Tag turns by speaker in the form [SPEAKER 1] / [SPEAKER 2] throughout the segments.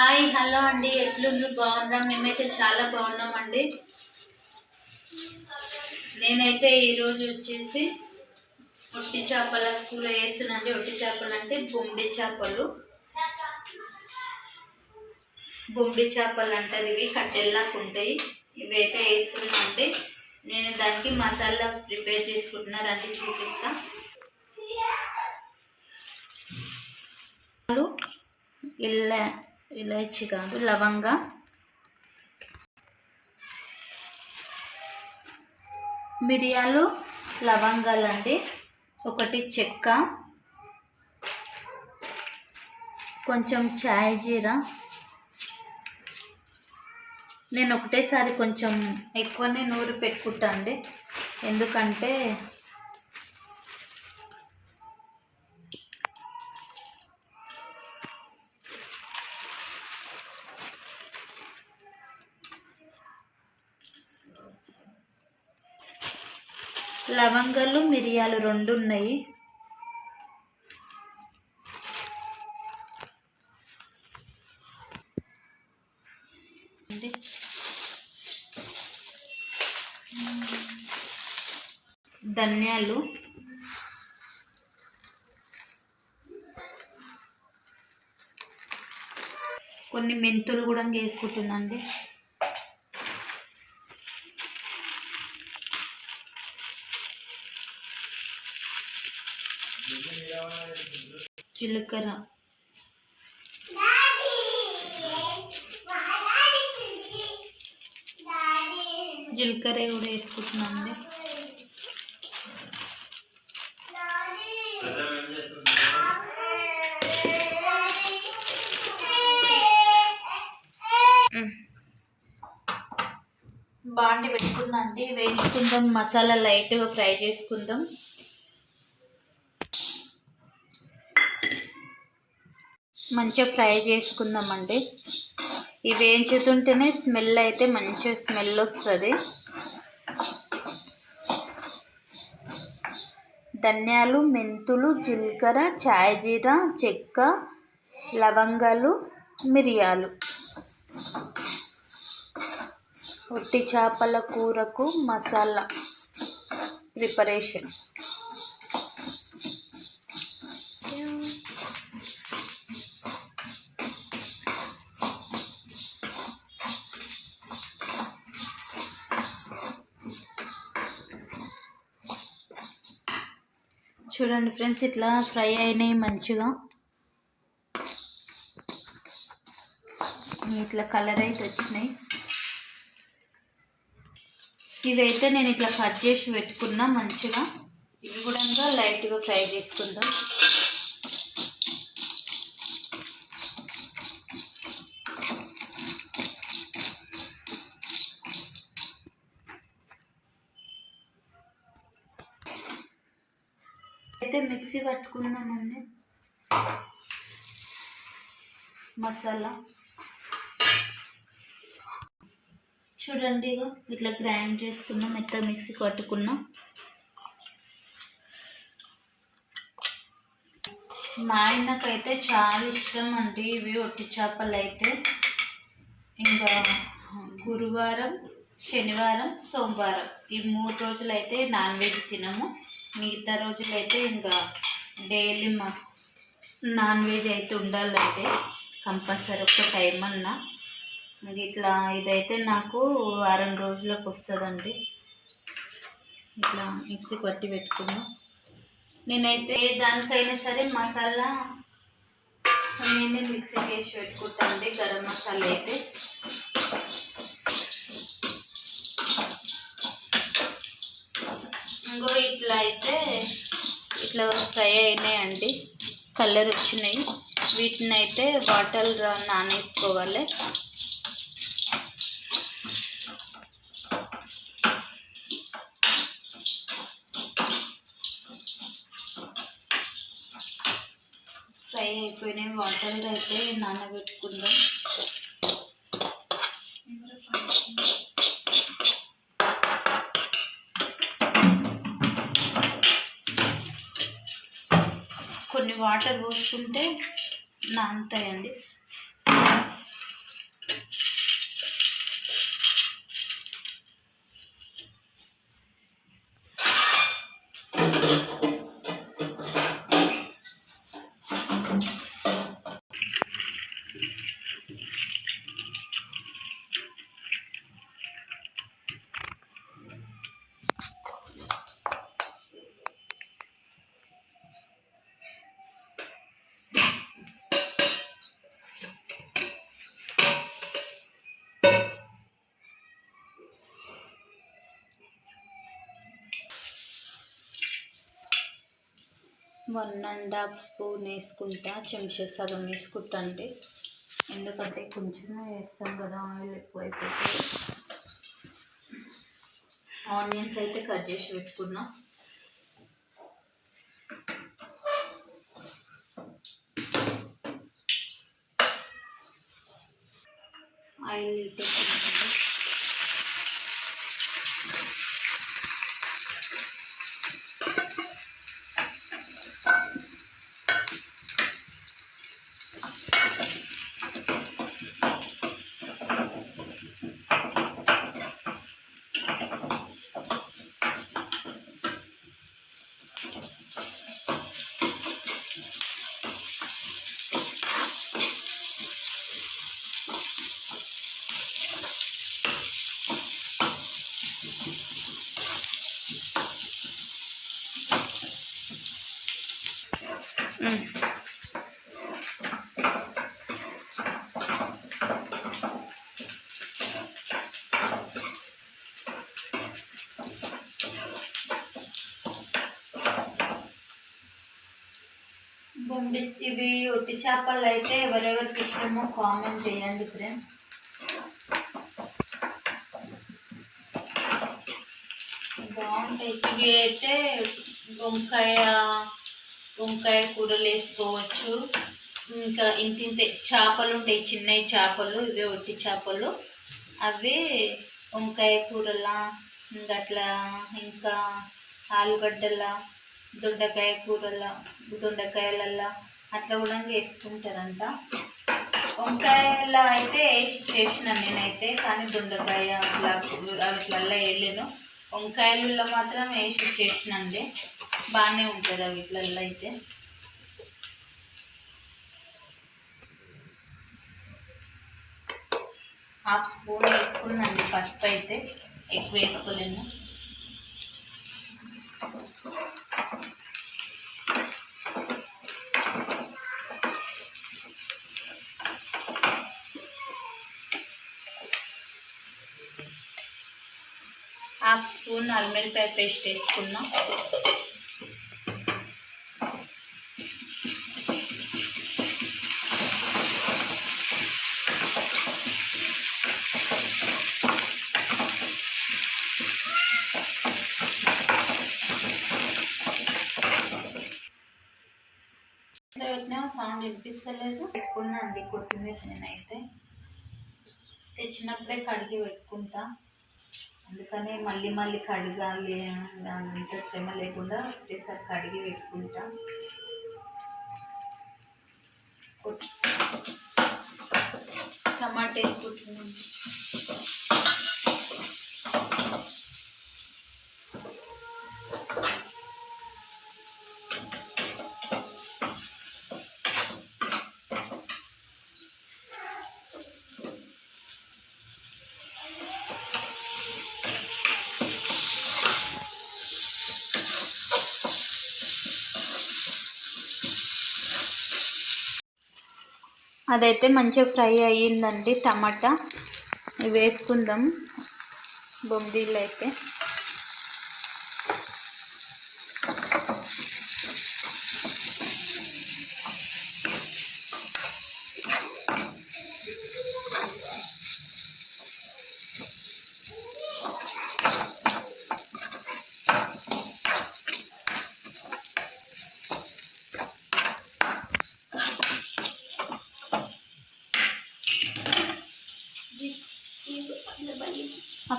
[SPEAKER 1] Hi hello అండి. ఎట్లుండ్రు? బాగున్నాం మేమైతే చాలా బాగున్నామండి. నేనైతే ఈరోజు వచ్చేసి ఒట్టి చేపల కూర వేస్తున్నాండి ఒట్టి చేపలు అంటే బొమ్మిడి చేపలు. బొమ్మిడి చేపలు అంటారు ఇవి. కట్టెల్లాగా ఉంటాయి. ఇవి అయితే వేస్తున్నాండి నేను దానికి మసాలా ప్రిపేర్ చేసుకుంటున్నా రండి చూపిస్తా. ఇలా ఇలాచి కాదు లవంగా. మిరియాలు లవంగాలు అండి ఒకటి చెక్క. కొంచెం చాయ్ జీరా. నేను ఒకటేసారి కొంచెం ఎక్కువనే నూరు పెట్టుకుంటా అండి. ఎందుకంటే లవంగాలు మిరియాలు రెండు ఉన్నాయి ధనియాలు. కొన్ని మెంతులు కూడా వేసుకుంటున్నాండి జీలకర్ర. జీలకర్ర కూడా వేసుకుంటున్నాం అండి. బాండి పెట్టుకుందాం అండి. వేయించుకుందాం మసాలా లైట్గా ఫ్రై చేసుకుందాం. మంచిగా ఫ్రై చేసుకుందామండి. ఇవి వేయించుతుంటేనే స్మెల్ అయితే మంచిగా స్మెల్ వస్తుంది. ధనియాలు మెంతులు జీలకర్ర చాయ్ చెక్క లవంగాలు మిరియాలు. ఒట్టి చేపల కూరకు మసాలా ప్రిపరేషన్. చూడండి ఫ్రెండ్స్ ఇట్లా ఫ్రై అయినాయి మంచిగా. ఇట్లా కలర్ అయితే వచ్చినాయి. ఇవైతే నేను ఇట్లా కట్ చేసి పెట్టుకున్నా మంచిగా. ఇవి కూడా లైట్గా ఫ్రై చేసుకుందాం. మిక్సీ పట్టుకుందామండి. మసాలా. చూడండి ఇట్లా గ్రైండ్ చేసుకున్నాం మెత్త మిక్సీ పట్టుకున్నాం. మా ఆయనకైతే చాలా ఇష్టం అండి ఇవి ఒట్టి చేపలు అయితే ఇంకా గురువారం శనివారం సోమవారం. ఈ మూడు రోజులు అయితే నాన్ వెజ్ తినము. మిగతా రోజులైతే ఇంకా డైలీ మా నాన్ వెజ్ అయితే ఉండాలంటే కంపల్సరీ ఒక టైం అన్నా. ఇట్లా ఇదైతే నాకు వారం రోజులకు వస్తుందండి. ఇట్లా మిక్సీ పట్టి పెట్టుకున్నా. నేనైతే దానికైనా సరే మసాలా నేనే మిక్సీ వేసి పెట్టుకుంటాను గరం మసాలా అయితే. ఇంకో ఇట్లా అయితే ఇట్లా ఫ్రై అయినాయండి. కలర్ వచ్చినాయి. వీటిని అయితే వాటర్ నానేసుకోవాలి. ఫ్రై అయిపోయినాయి. వాటర్ అయితే నానబెట్టుకుందాం. వాటర్ పోసుకుంటే నానుతాయండి వన్ అండ్ హాఫ్ స్పూన్ వేసుకుంటా. చెంచా సగం వేసుకుంటా అంటే. ఎందుకంటే కొంచెమే వేస్తాం కదా ఆయిల్ ఎక్కువైపోతుంది ఆనియన్స్ అయితే కట్ చేసి పెట్టుకున్నా. ఆయిల్ అయితే బొండి ఇవి ఒట్టి చేపలు అయితే ఎవరెవరికి ఇష్టమో కామెంట్ చేయండి ఫ్రెండ్స్ బాగుంటాయి. ఇవి అయితే వంకాయ వంకాయ కూరలు వేసుకోవచ్చు. ఇంకా ఇంతింతే చేపలు ఉంటాయి. చిన్నవి చేపలు ఇవే ఒట్టి చేపలు. అవి వంకాయ కూరలా ఇంకా అట్లా ఇంకా ఆలుగడ్డల దొండకాయ కూరల్లో దొండకాయలల్లో అట్లా కూడా చేసుకుంటారంట. వంకాయలో అయితే వేసి చేసిన నేనైతే కానీ దొండకాయ అట్లా అట్లల్లా వేయలేను. వంకాయలలో మాత్రం వేసి చేసినండి. బాగానే ఉంటుంది వీటిలల్లో అయితే. హాఫ్ స్పూన్ వేసుకున్నాండి పసుపు అయితే ఎక్కువ వేసుకోలేను హాఫ్ స్పూన్ పేస్ట్ వేసుకున్నాం. సౌండ్ వినిపిస్తలేదు. పెట్టుకున్నా అండి కొత్తిమీర నేనైతే. తెచ్చినప్పుడే కడిగి పెట్టుకుంటా. అందుకనే మళ్ళీ మళ్ళీ కడగాలి అంత శ్రమ లేకుండా ఒకటేసారి కడిగి పెట్టుకుంటా. టమాటా వేసుకుంటున్నాం అదైతే మంచిగా ఫ్రై అయ్యిందండి టమాటా. వేసుకుందాం. బొమ్మిడిళ్ళు అయితే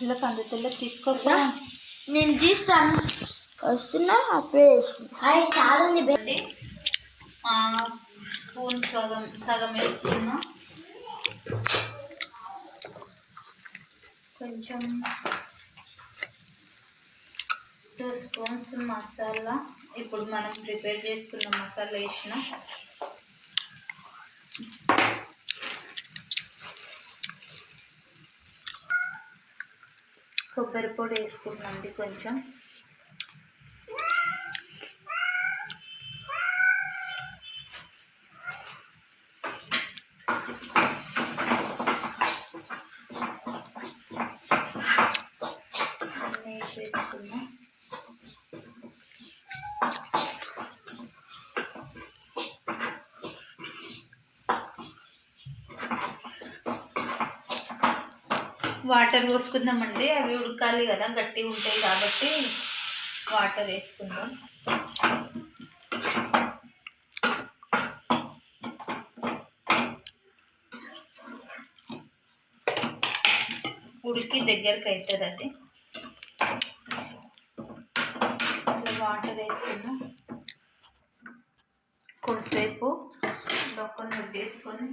[SPEAKER 1] పిల్లకి అందుతుల్లో తీసుకోకుండా
[SPEAKER 2] నేను తీస్తాను. వస్తున్నా అప్పుడే అది చాలండి
[SPEAKER 1] అండి స్పూన్ సగం సగం వేసుకున్నా. కొంచెం టూ స్పూన్స్ మసాలా. ఇప్పుడు మనం ప్రిపేర్ చేసుకున్న మసాలా వేసిన. కొబ్బరి పొడి వేసుకున్నాండి కొంచెం. వాటర్ పోసుకుందామండి. అవి ఉడకాలి కదా గట్టిగా ఉంటాయి కాబట్టి వాటర్ వేసుకుందాం. ఉడికి దగ్గరికి అవుతుంది అది. ఇట్లా వాటర్ వేసుకున్నాం కొంతసేపు లోపల వడ్డేసుకొని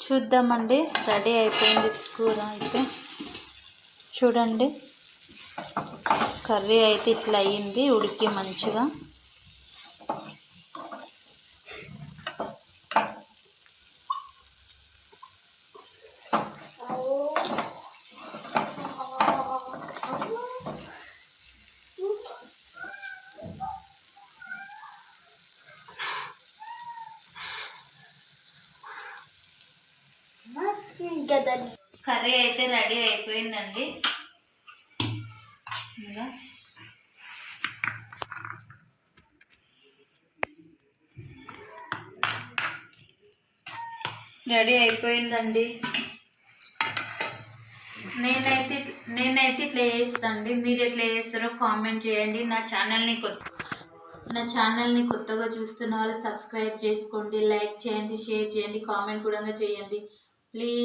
[SPEAKER 1] చూద్దామండి రెడీ అయిపోయింది కూర అయితే. చూడండి కర్రీ అయితే ఇట్లా అయ్యింది ఉడికి మంచిగా
[SPEAKER 2] ఇంకా దాన్ని
[SPEAKER 1] కర్రీ అయితే రెడీ అయిపోయిందండి. రెడీ అయిపోయిందండి. నేనైతే నేనైతే ఇట్లా చేస్తాండి మీరు ఎట్లా చేస్తారో కామెంట్ చేయండి. నా ఛానల్ని కొత్త నా ఛానల్ని కొత్తగా చూస్తున్న వాళ్ళు సబ్స్క్రైబ్ చేసుకోండి లైక్ చేయండి షేర్ చేయండి కామెంట్ కూడా చేయండి. ప్లీజ్.